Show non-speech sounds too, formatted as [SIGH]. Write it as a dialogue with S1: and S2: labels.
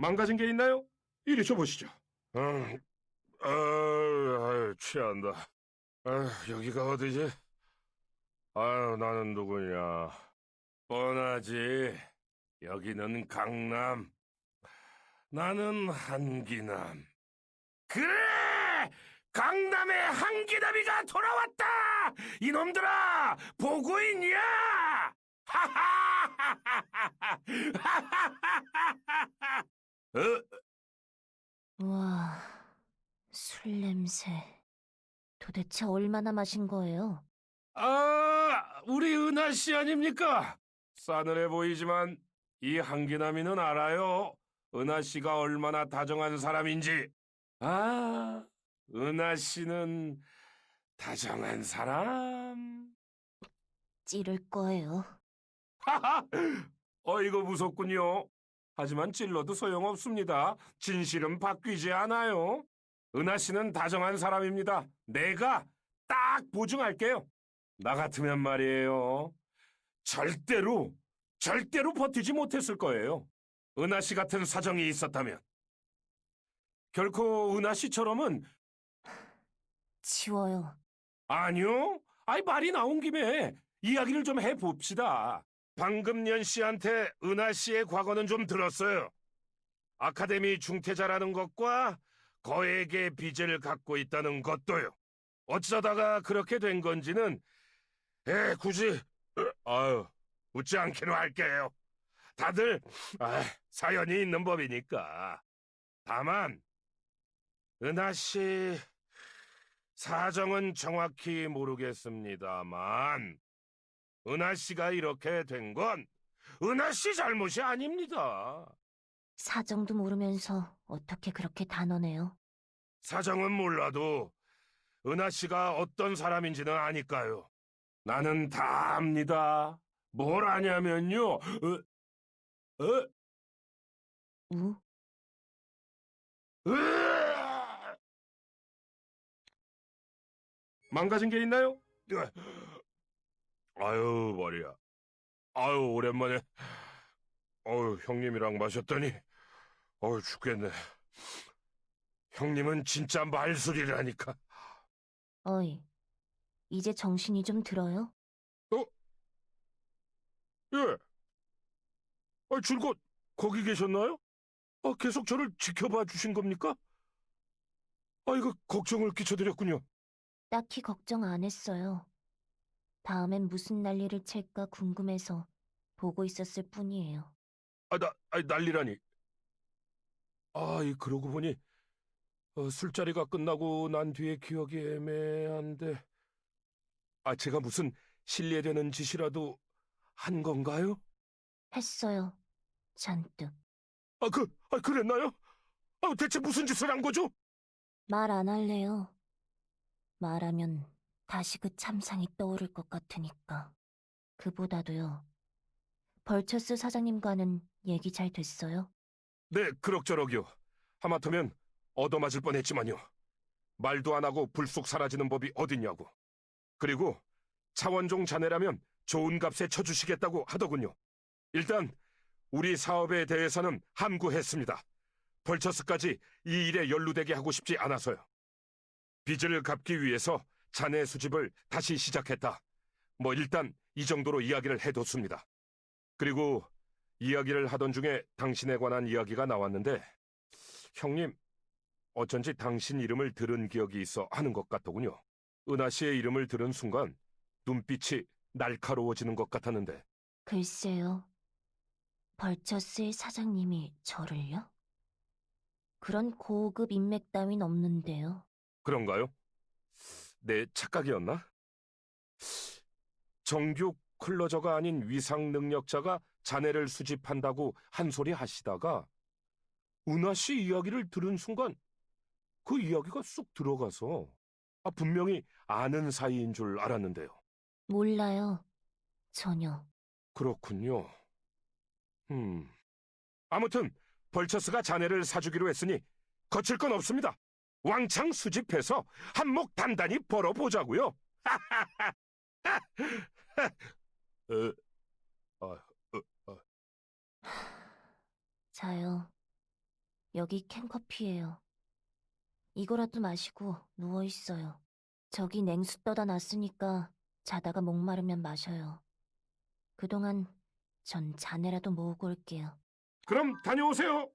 S1: 망가진 게 있나요? 이리 줘보시죠.
S2: 음, 아, 아유, 취한다. 아, 여기가 어디지? 아유, 나는 누구냐? 뻔하지. 여기는 강남. 나는 한기남. 그래! 강남의 한기남이가 돌아왔다! 이놈들아! 보고 있냐? 어?
S3: 우와, 술 냄새. 도대체 얼마나 마신 거예요?
S2: 아, 우리 은하 씨 아닙니까? 싸늘해 보이지만 이 한기남이는 알아요. 은하 씨가 얼마나 다정한 사람인지. 아, 은하 씨는 다정한 사람.
S3: 찌를 거예요.
S2: 하하, 어이거 무섭군요. 하지만 찔러도 소용없습니다. 진실은 바뀌지 않아요. 은하 씨는 다정한 사람입니다. 내가 딱 보증할게요. 나 같으면 말이에요. 절대로, 절대로 버티지 못했을 거예요. 은하 씨 같은 사정이 있었다면. 결코 은하 씨처럼은
S3: 치워요.
S2: 아니요. 아이 말이 나온 김에 이야기를 좀 해봅시다. 방금 년 씨한테 은하 씨의 과거는 좀 들었어요. 아카데미 중퇴자라는 것과 거액의 빚을 갖고 있다는 것도요. 어쩌다가 그렇게 된 건지는 에 굳이 아유 웃지 않기로 할게요. 다들 아, 사연이 있는 법이니까. 다만 은하 씨 사정은 정확히 모르겠습니다만 은하 씨가 이렇게 된 건 은하 씨 잘못이 아닙니다.
S3: 사정도 모르면서 어떻게 그렇게 단언해요?
S2: 사정은 몰라도 은하 씨가 어떤 사람인지는 아니까요. 나는 다 압니다. 뭘 아냐면요. 어, 어,
S3: 우?
S2: 으아!
S1: 망가진 게 있나요?
S2: 아유 머리야. 아유 오랜만에. 어유 형님이랑 마셨더니 어유 죽겠네. 형님은 진짜 말술이라니까.
S3: 어이, 이제 정신이 좀 들어요?
S2: 예. 아, 줄곧 거기 계셨나요? 아, 계속 저를 지켜봐 주신 겁니까? 아, 이거 걱정을 끼쳐드렸군요.
S3: 딱히 걱정 안 했어요. 다음엔 무슨 난리를 칠까 궁금해서 보고 있었을 뿐이에요.
S2: 아, 나, 아, 난리라니. 아, 이 그러고 보니 어, 술자리가 끝나고 난 뒤에 기억이 애매한데. 아, 제가 무슨 실례되는 짓이라도 한 건가요?
S3: 했어요. 잔뜩.
S2: 아, 그, 아, 그랬나요? 아, 대체 무슨 짓을 한 거죠?
S3: 말 안 할래요. 말하면 다시 그 참상이 떠오를 것 같으니까. 그보다도요. 벌처스 사장님과는 얘기 잘 됐어요?
S2: 네, 그럭저럭이요. 하마터면 얻어맞을 뻔했지만요. 말도 안 하고 불쑥 사라지는 법이 어딨냐고. 그리고 차원종 자네라면 좋은 값에 쳐주시겠다고 하더군요. 일단 우리 사업에 대해서는 함구했습니다. 벌처스까지 이 일에 연루되게 하고 싶지 않아서요. 빚을 갚기 위해서 자네 수집을 다시 시작했다. 뭐 일단 이 정도로 이야기를 해뒀습니다. 그리고 이야기를 하던 중에 당신에 관한 이야기가 나왔는데 형님 어쩐지 당신 이름을 들은 기억이 있어 하는 것 같더군요. 은하 씨의 이름을 들은 순간 눈빛이 날카로워지는 것 같았는데
S3: 글쎄요. 벌처스의 사장님이 저를요? 그런 고급 인맥 따윈 없는데요.
S2: 그런가요? 내 착각이었나? 정규 클로저가 아닌 위상 능력자가 자네를 수집한다고 한 소리 하시다가 은하 씨 이야기를 들은 순간 그 이야기가 쑥 들어가서 아, 분명히 아는 사이인 줄 알았는데요.
S3: 몰라요. 전혀.
S2: 그렇군요. 음. 아무튼 벌처스가 자네를 사주기로 했으니 거칠 건 없습니다. 왕창 수집해서 한몫 단단히 벌어보자고요. [LAUGHS] 어, 아, 어, 어.
S3: 자요. 여기 캔커피예요. 이거라도 마시고 누워 있어요. 저기 냉수 떠다 놨으니까 자다가 목마르면 마셔요. 그동안 전 자네라도 모으고 올게요.
S1: 그럼 다녀오세요.